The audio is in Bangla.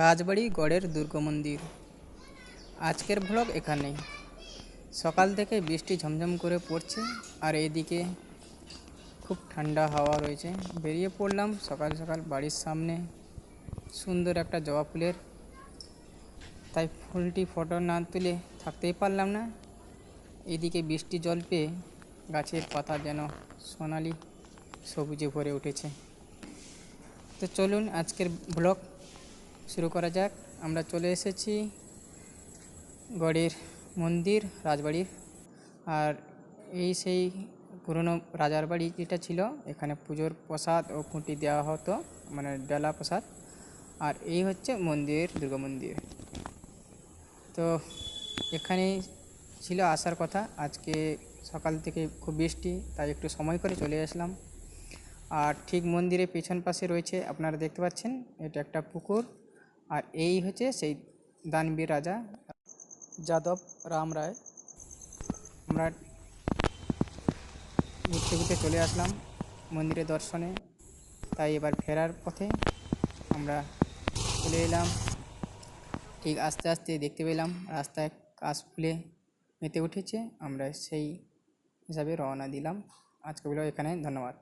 রাজবাড়ি গড়ের দুর্গা মন্দির। আজকের ভ্লগ এখানেই। সকাল থেকে বৃষ্টি ঝমঝম করে পড়ছে, আর এদিকে খুব ঠান্ডা হাওয়া রয়েছে। বেরিয়ে পড়লাম সকাল সকাল বাড়ির সামনে। সুন্দর একটা জবা ফুলের, তাই ফুলটি ফটো না তুলে থাকতেই পারলাম না। এদিকে বৃষ্টি জল পেয়ে গাছের পাতা যেন সোনালি সবুজে ভরে উঠেছে। তো চলুন আজকের ব্লগ শুরু করা যাক। আমরা চলে এসেছি গড়ের মন্দির, রাজবাড়ির। আর এই সেই পুরনো রাজার বাড়ি যেটা ছিল, এখানে পুজোর প্রসাদ ও খুঁটি দেওয়া হতো মানে ডালা প্রসাদ। আর এই হচ্ছে মন্দির, দুর্গা মন্দির। তো এখানে ছিল আসার কথা। আজকে সকাল থেকে খুব বৃষ্টি, তাই একটু সময় করে চলে আসলাম। আর ঠিক মন্দিরের পেছন পাশে রয়েছে, আপনারা দেখতে পাচ্ছেন, এটা একটা পুকুর। আর এই হচ্ছে সেই দানবীর রাজা, যাদব রাম রায়। আমরা ঘুরতে ঘুরতে চলে আসলাম মন্দিরের দর্শনে। তাই এবার ফেরার পথে আমরা চলে এলাম। ঠিক আস্তে আস্তে দেখতে পেলাম, রাস্তায় কাশ ফুলে মেতে উঠেছে। আমরা সেই হিসাবে রওনা দিলাম। আজকে বলে এখানে, ধন্যবাদ।